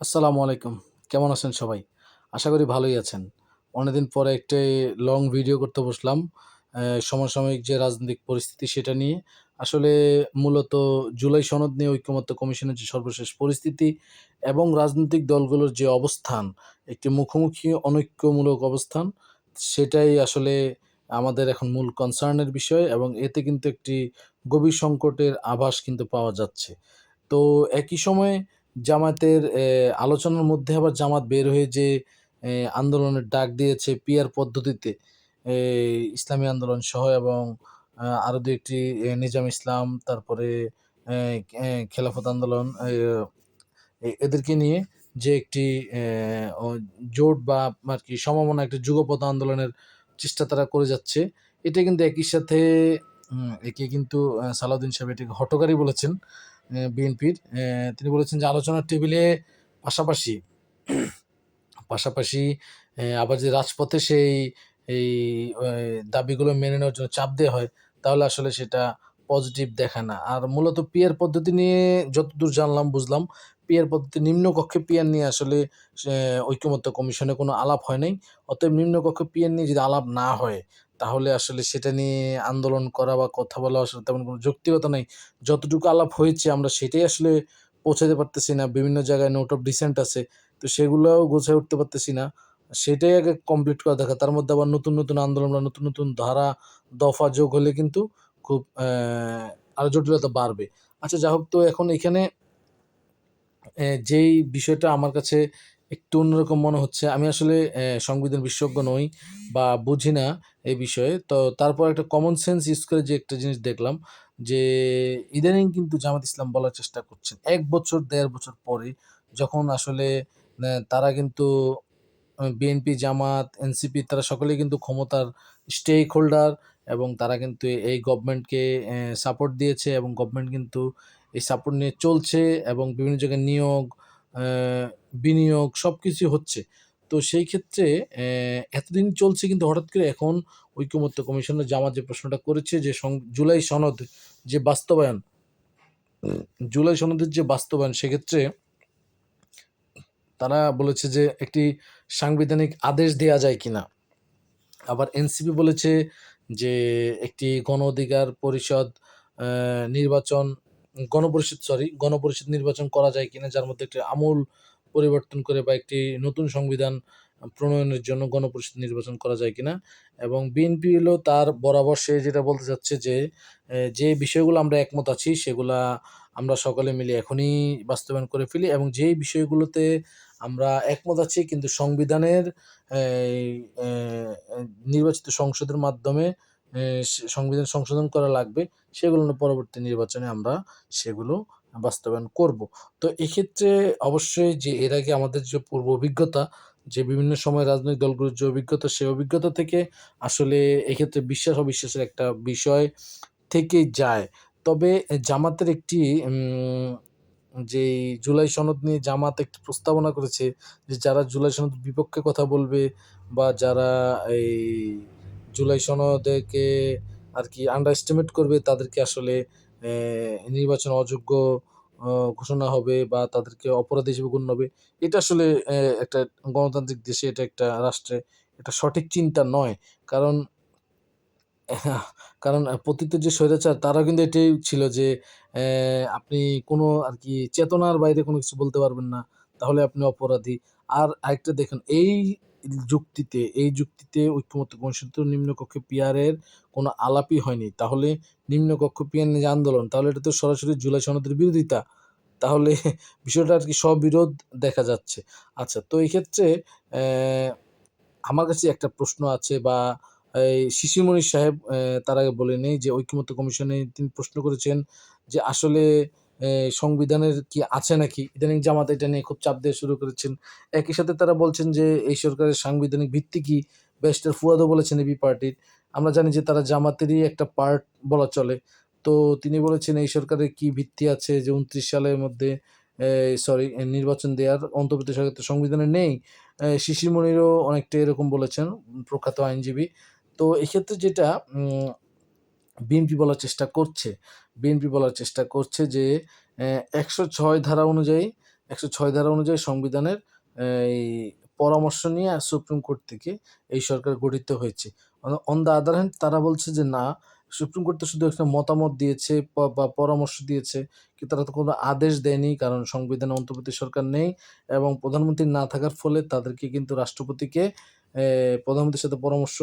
আসসালামু আলাইকুম। কেমন আছেন সবাই? আশা করি ভালোই আছেন। অনেকদিন পরে একটি লং ভিডিও করতে বসলাম সমসাময়িক যে রাজনৈতিক পরিস্থিতি সেটা নিয়ে। আসলে মূলত জুলাই সনদ নিয়ে ঐক্যমত্য কমিশনের যে সর্বশেষ পরিস্থিতি এবং রাজনৈতিক দলগুলোর যে অবস্থান, একটি মুখোমুখি অনৈক্যমূলক অবস্থান, সেটাই আসলে আমাদের এখন মূল কনসার্নের বিষয় এবং এতে কিন্তু একটি গভীর সংকটের আভাস কিন্তু পাওয়া যাচ্ছে। তো একই সময়ে জামাতের আলোচনার মধ্যে আবার জামাত বের হয়ে যে আন্দোলনের ডাক দিয়েছে পিয়ার পদ্ধতিতে ইসলামী আন্দোলন সহ এবং আরও দু একটি নিজাম ইসলাম, তারপরে খেলাফত আন্দোলন এদেরকে নিয়ে যে একটি জোট বা আর কি সমমনা একটি যুগপথ আন্দোলনের চেষ্টা তারা করে যাচ্ছে, এটা কিন্তু একই সাথে একে কিন্তু সালাউদ্দিন সাহেব এটাকে হটকারী বলেছেন বিএনপির তিনি বলেছেন যে আলোচনার টেবিলে পাশাপাশি পাশাপাশি আবার যে রাজপথে সেই এই দাবিগুলো মেনে নেওয়ার জন্য চাপ দেওয়া হয় তাহলে আসলে সেটা পজিটিভ দেখায় না। আর মূলত পিয়ার পদ্ধতি নিয়ে যতদূর জানলাম বুঝলাম পিয়ার পদ্ধতি নিম্নকক্ষে পিয়ার নিয়ে আসলে আহ, ঐকমত্য কমিশনে কোনো আলাপ হয় নাই। অতএব নিম্নকক্ষে পিয়ার নিয়ে যদি আলাপ না হয় তাহলে আসলে সেটা নিয়ে আন্দোলন করা বা কথা বলা আসলে তেমন কোনো যৌক্তিকতা নেই। যতটুকু আলাপ হয়েছে আমরা সেটাই আসলে পৌঁছাতে পারতেছি না। বিভিন্ন জায়গায় নোট অফ ডিসেন্ট আছে তো সেগুলোও গোছায় উঠতে পারতেছি না। সেটাই আগে কমপ্লিট করা দেখা তার মধ্যে আবার নতুন নতুন আন্দোলন বা নতুন নতুন ধারা দফা যোগ হলে কিন্তু খুব আহ, আরও জটিলতা বাড়বে। আচ্ছা যা হোক তো এখন এখানে যেই বিষয়টা আমার কাছে একটু অন্যরকম মনে হচ্ছে। আমি আসলে সংবিধান বিশেষজ্ঞ নই বা বুঝি না এই বিষয়ে। তো তারপর একটা কমন সেন্স ইউজ করে যে একটা জিনিস দেখলাম যে, ইদানিং কিন্তু জামাত ইসলাম বলার চেষ্টা করছেন এক বছর, দেড় বছর পরে যখন আসলে তারা কিন্তু বিএনপি জামাত এনসিপি তারা সকলেই কিন্তু ক্ষমতার স্টেক হোল্ডার এবং তারা কিন্তু এই গভর্নমেন্টকে সাপোর্ট দিয়েছে এবং গভর্নমেন্ট কিন্তু এই সাপোর্ট নিয়ে চলছে এবং বিভিন্ন জায়গায় নিয়োগ বিনিয়োগ সব কিছু হচ্ছে। তো সেই ক্ষেত্রে এতদিন চলছে কিন্তু হঠাৎ করে এখন ঐক্যমত্য কমিশনের জামা যে প্রশ্নটা করেছে যে জুলাই সনদ যে বাস্তবায়ন, জুলাই সনদের যে বাস্তবায়ন, সেক্ষেত্রে তারা বলেছে যে একটি সাংবিধানিক আদেশ দেওয়া যায় কিনা। আবার এনসিপি বলেছে যে একটি গণ অধিকার পরিষদ নির্বাচন, গণপরিষদ, সরি, গণপরিষদ নির্বাচন করা যায় কিনা, যার মধ্যে একটি আমূল পরিবর্তন করে বা একটি নতুন সংবিধান প্রণয়নের জন্য গণপরিষদ নির্বাচন করা যায় কিনা এবং বিএনপি হলো তার বরাবর সে যেটা বলতে চাচ্ছে যে যে বিষয়গুলো আমরা একমত আছি সেগুলা আমরা সকলে মিলে এখনই বাস্তবায়ন করে ফেলি এবং যেই বিষয়গুলোতে আমরা একমত আছি কিন্তু সংবিধানের নির্বাচিত সংসদের মাধ্যমে সংবিধান সংশোধন করা লাগবে, সেগুলো পরবর্তী নির্বাচনে আমরা সেগুলো বাস্তবায়ন করব। তো এক্ষেত্রে অবশ্যই যে এর আগে আমাদের যে পূর্ব অভিজ্ঞতা, যে বিভিন্ন সময় রাজনৈতিক দলগুলোর যে অভিজ্ঞতা সেই অভিজ্ঞতা থেকে আসলে এক্ষেত্রে বিশ্বাস অবিশ্বাসের একটা বিষয় থেকে যায়। তবে জামাতের একটি যে জুলাই সনদ নিয়ে জামাত একটি প্রস্তাবনা করেছে যে যারা জুলাই সনদ বিপক্ষে কথা বলবে বা যারা এই জুলাই সনদকে আর কি আন্ডার এস্টিমেট করবে, তাদেরকে আসলে নির্বাচন অযোগ্য ঘোষণা হবে বা তাদেরকে অপরাধী হিসেবে গণ্য হবে, এটা আসলে একটা গণতান্ত্রিক দেশে এটা একটা রাষ্ট্রে এটা সঠিক চিন্তা নয়। কারণ কারণ পতিত যে স্বৈরাচার তারা কিন্তু এটাই ছিল যে আপনি কোনো আর কি চেতনার বাইরে কোনো কিছু বলতে পারবেন না, তাহলে আপনি অপরাধী। আর আরেকটা দেখুন, এই যুক্তিতে, এই যুক্তিতে ঐক্যমত্য তো নিম্নকক্ষে পিয়ারের কোনো আলাপই হয়নি। তাহলে নিম্নকক্ষ পিয়ার যে আন্দোলন, তাহলে এটা তো সরাসরি জুলাই সনদের বিরোধিতা। তাহলে বিষয়টা আর কি স্ববিরোধ দেখা যাচ্ছে। আচ্ছা তো এই ক্ষেত্রে আমার কাছে একটা প্রশ্ন আছে বা এই শিশিরমণি সাহেব তার আগে বলে নেই যে ঐক্যমত্য কমিশনে তিনি প্রশ্ন করেছেন যে আসলে সংবিধানের কি আছে নাকি? ইদানিং জামাত এটা নিয়ে খুব চাপ দিয়ে শুরু করেছেন। একই সাথে তারা বলছেন যে, এই সরকারের সাংবিধানিক ভিত্তি কি? ব্যারিস্টার ফুয়াদও বলেছেন এবি পার্টির। আমরা জানি যে তারা জামাতেরই একটা পার্ট বলা চলে। তো তিনি বলেছেন, এই সরকারের কি ভিত্তি আছে যে উনত্রিশ সালের মধ্যে সরি নির্বাচন দেওয়ার অন্তর্বর্তী সরকার তো সংবিধানে নেই। শিশির শিশিরমণিরও অনেকটা এরকম বলেছেন প্রখ্যাত আইনজীবী। তো এক্ষেত্রে যেটা বিএনপি বলার চেষ্টা করছে। বিএনপি বলার চেষ্টা করছে যে একশো ছয় ধারা অনুযায়ী, একশো ছয় ধারা অনুযায়ী সংবিধানের এই পরামর্শ নিয়ে সুপ্রিম কোর্ট থেকে এই সরকার গঠিত হয়েছে। অন দ্য আদার হ্যান্ড তারা বলছে যে, না, সুপ্রিম কোর্ট তো শুধু একটা মতামত দিয়েছে বা পরামর্শ দিয়েছে কি তারা তো কোনো আদেশ দেয়নি, কারণ সংবিধানে অন্তর্বর্তী সরকার নেই এবং প্রধানমন্ত্রী না থাকার ফলে তাদেরকে কিন্তু রাষ্ট্রপতিকে প্রধানমন্ত্রীর সাথে পরামর্শ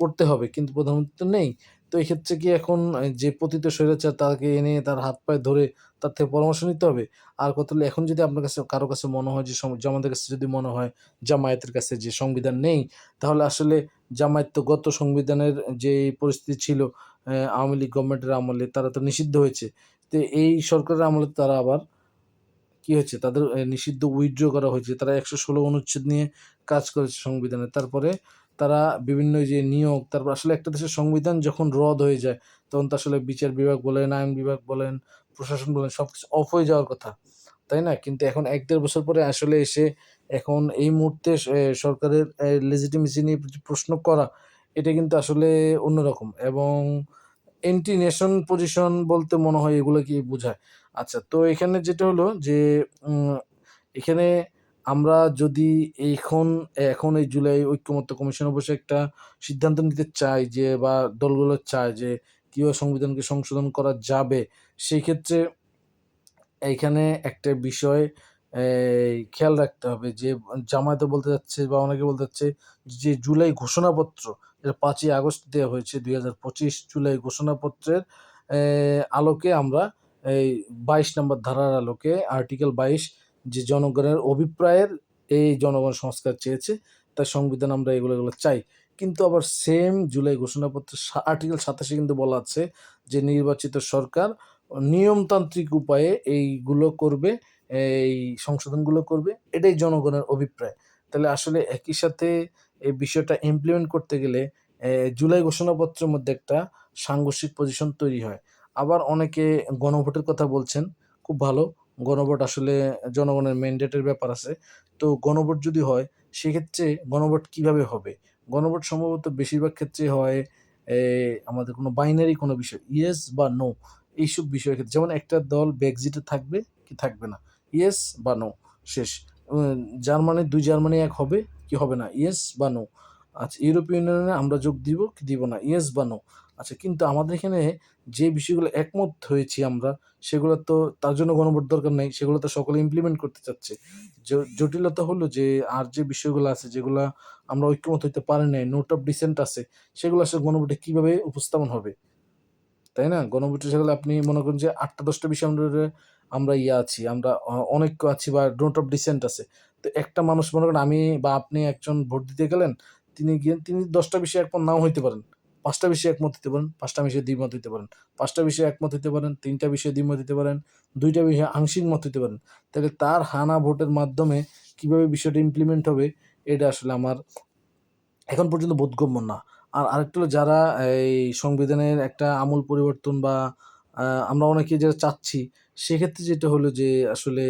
করতে হবে। কিন্তু প্রধানমন্ত্রী তো নেই। তো এক্ষেত্রে কি এখন যে পতিত স্বৈরাচার তাকে এনে তার হাত পায়ে ধরে তার থেকে পরামর্শ নিতে হবে? আর কত এখন যদি আপনার কাছে, কারও কাছে মনে হয় যে জামাতের কাছে যদি মনে হয় জামায়াতের কাছে যে সংবিধান নেই, তাহলে আসলে জামায়াত তো গত সংবিধানের যে পরিস্থিতি ছিল আওয়ামী লীগ গভর্নমেন্টের আমলে তারা তো নিষিদ্ধ হয়েছে। তো এই সরকারের আমলে তারা আবার কি হয়েছে? তাদের নিষিদ্ধ উইথড্র করা হয়েছে। তারা একশো ষোলো অনুচ্ছেদ নিয়ে কাজ করেছে সংবিধানে। তারপরে তারা বিভিন্ন যে নিয়োগ, তারপর আসলে একটা দেশের সংবিধান যখন রদ হয়ে যায়, তখন তো আসলে বিচার বিভাগ বলেন, আইন বিভাগ বলেন, প্রশাসন বলেন সব কিছু অফ হয়ে যাওয়ার কথা, তাই না? কিন্তু এখন এক দেড় বছর পরে আসলে এসে এখন এই মুহূর্তে সরকারের লেজিটিমেসি নিয়ে প্রশ্ন করা, এটা কিন্তু আসলে অন্যরকম এবং এন্টি নেশন পজিশন বলতে মনে হয় এগুলো কি বোঝায়? আচ্ছা তো এখানে যেটা হলো যে এখানে আমরা যদি এখন এখন এই জুলাই ঐক্যমত্য কমিশনে বসে একটা সিদ্ধান্ত নিতে চাই যে, বা দলগুলো চায় যে, কীভাবে সংবিধানকে সংশোধন করা যাবে, সেই ক্ষেত্রে এইখানে একটা বিষয় খেয়াল রাখতে হবে যে, জামায়াতে বলতে যাচ্ছে বা অনেকে বলতে যাচ্ছে যে, জুলাই ঘোষণাপত্র, যেটা পাঁচই আগস্ট দেওয়া হয়েছে দুই হাজার পঁচিশ জুলাই ঘোষণাপত্রের আলোকে আমরা এই বাইশ নম্বর ধারার আলোকে আর্টিকেল বাইশ যে জনগণের অভিপ্রায়ের এই জনগণ সংস্কার চেয়েছে, তার সংবিধান আমরা এগুলো এগুলো চাই। কিন্তু আবার সেম জুলাই ঘোষণাপত্রের আর্টিকেল সাতাশে কিন্তু বলা আছে যে নির্বাচিত সরকার নিয়মতান্ত্রিক উপায়ে এইগুলো করবে, এই সংশোধনগুলো করবে, এটাই জনগণের অভিপ্রায়। তাহলে আসলে একই সাথে এই বিষয়টা ইমপ্লিমেন্ট করতে গেলে জুলাই ঘোষণাপত্রের মধ্যে একটা সাংঘর্ষিক পজিশন তৈরি হয়। আবার অনেকে গণভোটের কথা বলছেন, খুব ভালো। গণভোট আসলে জনগণের ম্যান্ডেটের ব্যাপার আছে। তো গণভোট যদি হয়, সেক্ষেত্রে গণভোট কীভাবে হবে? গণভোট সম্ভবত বেশিরভাগ ক্ষেত্রে হয় আমাদের কোনো বাইনারি কোনো বিষয় ইয়েস বা নো এইসব বিষয়ের ক্ষেত্রে। যেমন একটা দল ব্যাকজিটে থাকবে কি থাকবে না? ইয়েস বা নো শেষ। জার্মানি, দুই জার্মানি এক হবে কি হবে না? ইয়েস বা নো আচ্ছা ইউরোপীয় ইউনিয়নে আমরা যোগ দিব কি দিব না? ইয়েস বা নো আচ্ছা কিন্তু আমাদের এখানে যে বিষয়গুলো একমত হয়েছি আমরা, সেগুলো তো তার জন্য গণভোট দরকার নেই, সেগুলো তো সকলে ইমপ্লিমেন্ট করতে চাচ্ছে। জটিলতা হলো যে, আর যে বিষয়গুলো আছে, যেগুলো আমরা ঐক্যমত হইতে পারি নাই নোট অফ ডিসেন্ট আছে, সেগুলো আসলে গণভোটে কীভাবে উপস্থাপন হবে? তাই না? গণভোটে সেগুলো আপনি মনে করেন যে, আটটা, দশটা বিষয় আমরা আমরা ইয়ে আছি, আমরা অনৈক্য আছি বা নোট অফ ডিসেন্ট আছে। তো একটা মানুষ মনে করেন আমি বা আপনি একজন ভোট দিতে গেলেন, তিনি গিয়ে, তিনি দশটা বিষয়ে একমত নাও হইতে পারেন। পাঁচটা বিষয়ে একমত হতে পারেন, পাঁচটা বিষয়ে দ্বিমত হতে পারেন, পাঁচটা বিষয়ে একমত হতে পারেন, তিনটা বিষয়ে দ্বিমত হতে পারেন, দুইটা বিষয়ে আংশিক মত হতে পারেন। তাহলে তার হানা ভোটের মাধ্যমে কীভাবে বিষয়টা ইমপ্লিমেন্ট হবে, এটা আসলে আমার এখন পর্যন্ত বোধগম্য না। আর আরেকটা হলো যারা এই সংবিধানের একটা আমূল পরিবর্তন বা আমরা অনেকে যেটা চাচ্ছি, সেক্ষেত্রে যেটা হলো যে আসলে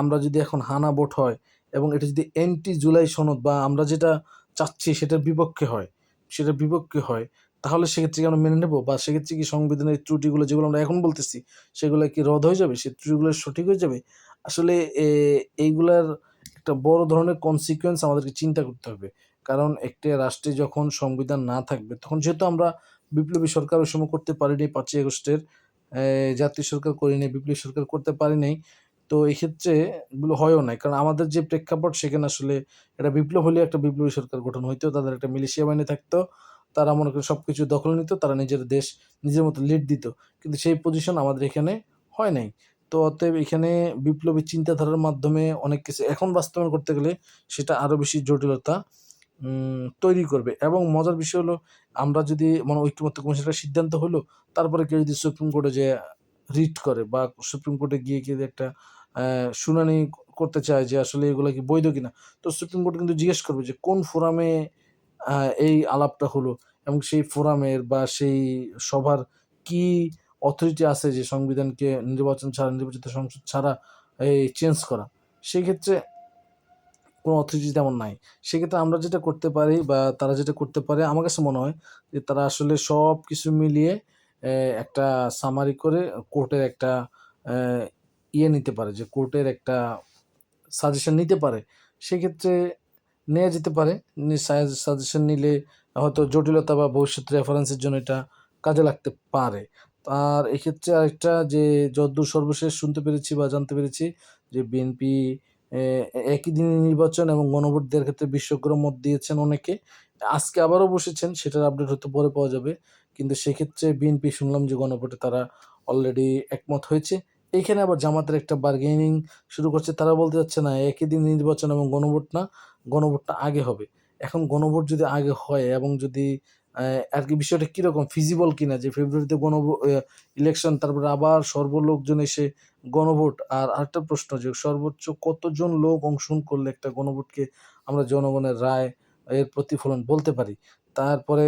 আমরা যদি এখন হানা ভোট হয় এবং এটা যদি এন্টি জুলাই সনদ বা আমরা যেটা চাচ্ছি সেটার বিপক্ষে হয় সেটার বিপক্ষে হয়, তাহলে সেক্ষেত্রে কি আমরা মেনে নেব? বা সেক্ষেত্রে কি সংবিধানের ত্রুটিগুলো যেগুলো আমরা এখন বলতেছি, সেগুলো কি রদ হয়ে যাবে? সেই ত্রুটিগুলো সঠিক হয়ে যাবে? আসলে এইগুলার একটা বড় ধরনের কনসিকুয়েন্স আমাদেরকে চিন্তা করতে হবে। কারণ একটি রাষ্ট্রে যখন সংবিধান না থাকবে, তখন যেহেতু আমরা বিপ্লবী সরকার ওই সময় করতে পারিনি পাঁচই আগস্টের জাতীয় সরকার করিনি, বিপ্লবী সরকার করতে পারি নাই তো এই ক্ষেত্রে এগুলো হয়ও নাই। কারণ আমাদের যে প্রেক্ষাপট সেখানে আসলে এটা বিপ্লব হলে একটা বিপ্লবী সরকার গঠন হইতো, তাদের একটা মিলিশিয়া বাহিনী থাকতো, তারা মনে করে সব কিছু দখল নিত, তারা নিজের দেশ নিজের মতো লিড দিত। কিন্তু সেই পজিশন আমাদের এখানে হয় নাই। তো অতএব এখানে বিপ্লবী চিন্তাধারার মাধ্যমে অনেক কিছু এখন বাস্তবায়ন করতে গেলে সেটা আরও বেশি জটিলতা তৈরি করবে। এবং মজার বিষয় হলো, আমরা যদি মানে ঐক্যমত্য কমিশনের সিদ্ধান্ত হলো, তারপরে কেউ যদি সুপ্রিম কোর্টে যে রিট করে বা সুপ্রিম কোর্টে গিয়ে কেউ একটা শুনানি করতে চায় যে আসলে এগুলো কি বৈধ কিনা। তো সুপ্রিম কোর্ট কিন্তু জিজ্ঞেস করবে যে কোন ফোরামে এই আলাপটা হলো এবং সেই ফোরামের বা সেই সভার কি অথরিটি আছে যে সংবিধানকে নির্বাচন ছাড়া, নির্বাচিত সংসদ ছাড়া এই চেঞ্জ করা। সেক্ষেত্রে কোনো অথরিটি তেমন নাই। সেক্ষেত্রে আমরা যেটা করতে পারি বা তারা যেটা করতে পারে, আমার কাছে মনে হয় যে তারা আসলে সব কিছু মিলিয়ে একটা সামারি করে কোর্টের একটা ইয়ে নিতে পারে, যে কোর্টের একটা সাজেশন নিতে পারে, সেক্ষেত্রে নেওয়া যেতে পারে। সাজেশন নিলে হয়তো জটিলতা বা ভবিষ্যৎ রেফারেন্সের জন্য এটা কাজে লাগতে পারে। আর এক্ষেত্রে আরেকটা যে যদ্দূর সর্বশেষ শুনতে পেরেছি বা জানতে পেরেছি, যে বিএনপি একই দিনে নির্বাচন এবং গণভোট দেওয়ার ক্ষেত্রে বিশ্বগ্র মত দিয়েছেন অনেকে। আজকে আবারও বসেছেন, সেটার আপডেট হয়তো পরে পাওয়া যাবে। কিন্তু সেক্ষেত্রে বিএনপি শুনলাম যে গণভোটে তারা অলরেডি একমত হয়েছে। এইখানে আবার জামাতের একটা বার্গেনিং শুরু করছে। তারা বলতে যাচ্ছে না, একই দিন নির্বাচন এবং গণভোট না গণভোটটা আগে হবে। এখন গণভোট যদি আগে হয় এবং যদি আর কি বিষয়টা কীরকম ফিজিবল কিনা, যে ফেব্রুয়ারিতে গণ ইলেকশন তারপরে আবার সর্বলোকজন এসে গণভোট। আর আরেকটা প্রশ্ন যে সর্বোচ্চ কতজন লোক অংশগ্রহণ করলে একটা গণভোটকে আমরা জনগণের রায়, এর প্রতিফলন বলতে পারি? তারপরে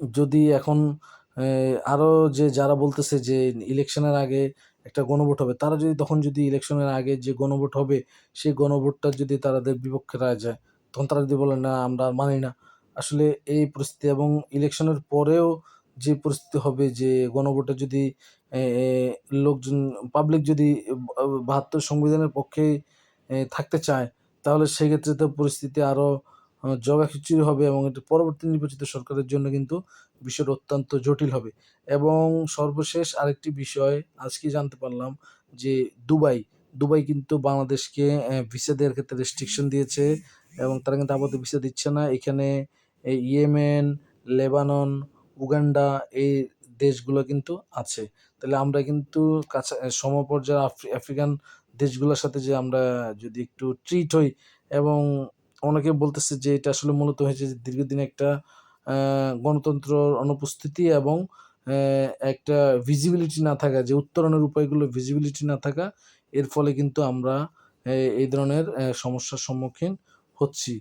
যদি এখন আরও যে যারা বলতেছে যে ইলেকশনের আগে একটা গণভোট হবে, তারা যদি তখন যদি ইলেকশনের আগে যে গণভোট হবে, সেই গণভোটটা যদি তাদের বিপক্ষে রায় যায়, তখন তারা যদি বলে, না, আমরা আর মানি না। আসলে এই পরিস্থিতি এবং ইলেকশনের পরেও যে পরিস্থিতি হবে যে গণভোটে যদি লোকজন, পাবলিক যদি বাহাত্তর সংবিধানের পক্ষে থাকতে চায়, তাহলে সেক্ষেত্রে তো পরিস্থিতি আরও জগা খিচুড়ি হবে এবং এটি পরবর্তী নির্বাচিত সরকারের জন্য কিন্তু বিষয়টা অত্যন্ত জটিল হবে। এবং সর্বশেষ আরেকটি বিষয় আজকে জানতে পারলাম যে দুবাই দুবাই কিন্তু বাংলাদেশকে ভিসা দেওয়ার ক্ষেত্রে রেস্ট্রিকশন দিয়েছে এবং তারা কিন্তু আপাতত ভিসা দিচ্ছে না। এখানে ইয়েমেন, লেবানন, উগান্ডা এই দেশগুলো কিন্তু আছে। তাহলে আমরা কিন্তু কাছা সমপর্যায়ে আফ্রিকান দেশগুলোর সাথে যে আমরা যদি একটু ট্রিট হই এবং অনেকে বলতেছে যে এটা আসলে মূলত হয়েছে যে দীর্ঘদিন একটা গণতন্ত্র অনুপস্থিতি এবং একটা ভিজিবিলিটি না থাকা, যে উত্তরণের উপায়গুলো ভিজিবিলিটি না থাকা, এর ফলে কিন্তু আমরা এই ধরনের সমস্যার সম্মুখীন হচ্ছি।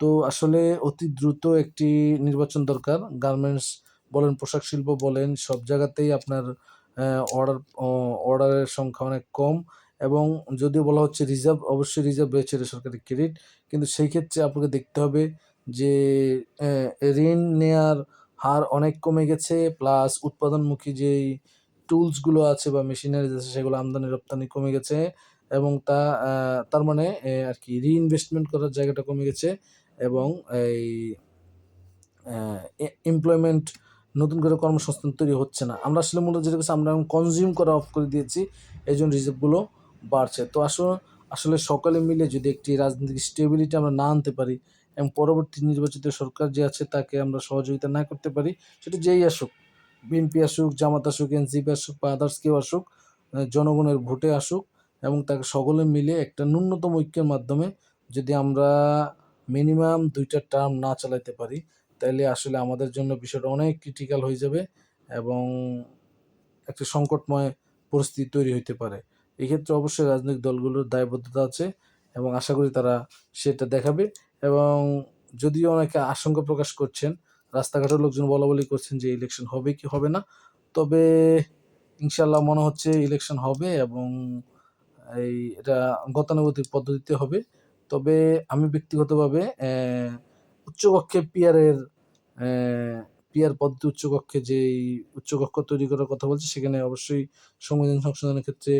তো আসলে অতি দ্রুত একটি নির্বাচন দরকার। গার্মেন্টস বলেন, পোশাক শিল্প বলেন, সব জায়গাতেই আপনার অর্ডার অর্ডারের সংখ্যা অনেক কম এবং যদিও বলা হচ্ছে রিজার্ভ অবশ্যই রিজার্ভ রয়েছে সরকারি ক্রেডিট কিন্তু সেই ক্ষেত্রে আপনাকে দেখতে হবে যে ঋণ নেয়ার হার অনেক কমে গেছে প্লাস উৎপাদনমুখী যেই টুলসগুলো আছে বা মেশিনারিজ আছে, সেগুলো আমদানি রপ্তানি কমে গেছে এবং তা তার মানে আর কি রিইনভেস্টমেন্ট করার জায়গাটা কমে গেছে এবং এই এমপ্লয়মেন্ট নতুন করে কর্মসংস্থান তৈরি হচ্ছে না। আমরা আসলে মূলত যেটা আমরা এখন কনজিউম করা অফ করে দিয়েছি, এই জন্য রিজার্ভগুলো বাড়ছে। তো আসলে আসলে সকলে মিলে যদি একটি রাজনৈতিক স্টেবিলিটি আমরা না আনতে পারি এবং পরবর্তী নির্বাচিত সরকার যে আছে তাকে আমরা সহযোগিতা না করতে পারি, সেটা যেই আসুক বিএনপি আসুক, জামাত আসুক এনসিপি আসুক বা আদার্স কেউ আসুক জনগণের ভোটে আসুক এবং তাকে সকলে মিলে একটা ন্যূনতম ঐক্যের মাধ্যমে যদি আমরা মিনিমাম দুইটা টার্ম না চালাইতে পারি তাহলে আসলে আমাদের জন্য বিষয়টা অনেক ক্রিটিক্যাল হয়ে যাবে এবং একটা সংকটময় পরিস্থিতি তৈরি হইতে পারে। এক্ষেত্রে অবশ্যই রাজনৈতিক দলগুলোর দায়বদ্ধতা আছে এবং আশা করি তারা সেটা দেখাবে এবং যদিও অনেকে আশঙ্কা প্রকাশ করছেন, রাস্তাঘাটের লোকজন বলা বলি করছেন যে ইলেকশন হবে কি হবে না, তবে ইনশাল্লাহ মনে হচ্ছে ইলেকশন হবে এবং এই এটা গতানুগতিক পদ্ধতিতে হবে। তবে আমি ব্যক্তিগতভাবে উচ্চকক্ষে পিয়ারের পিয়ার পদ্ধতি উচ্চকক্ষে যেই উচ্চকক্ষ তৈরি করার কথা বলছে, সেখানে অবশ্যই সংবিধান সংশোধনের ক্ষেত্রে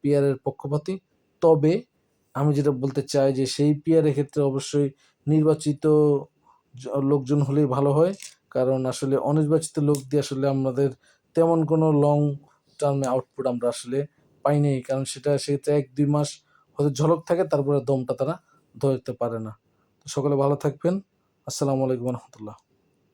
পিয়ারের পক্ষপাতী। তবে আমি যেটা বলতে চাই যে সেই পিয়ারের ক্ষেত্রে অবশ্যই নির্বাচিত লোকজন হলেই ভালো হয়। কারণ আসলে অনির্বাচিত লোক দিয়ে আসলে আমাদের তেমন কোনো লং টার্মে আউটপুট আমরা আসলে পাই পাইনি কারণ সেটা সেক্ষেত্রে এক, দুই মাস হয়তো ঝলক থাকে, তারপরে দমটা তারা ধরতে পারে না। তো সকলে ভালো থাকবেন। আসসালামু আলাইকুম রহমতুল্লাহ।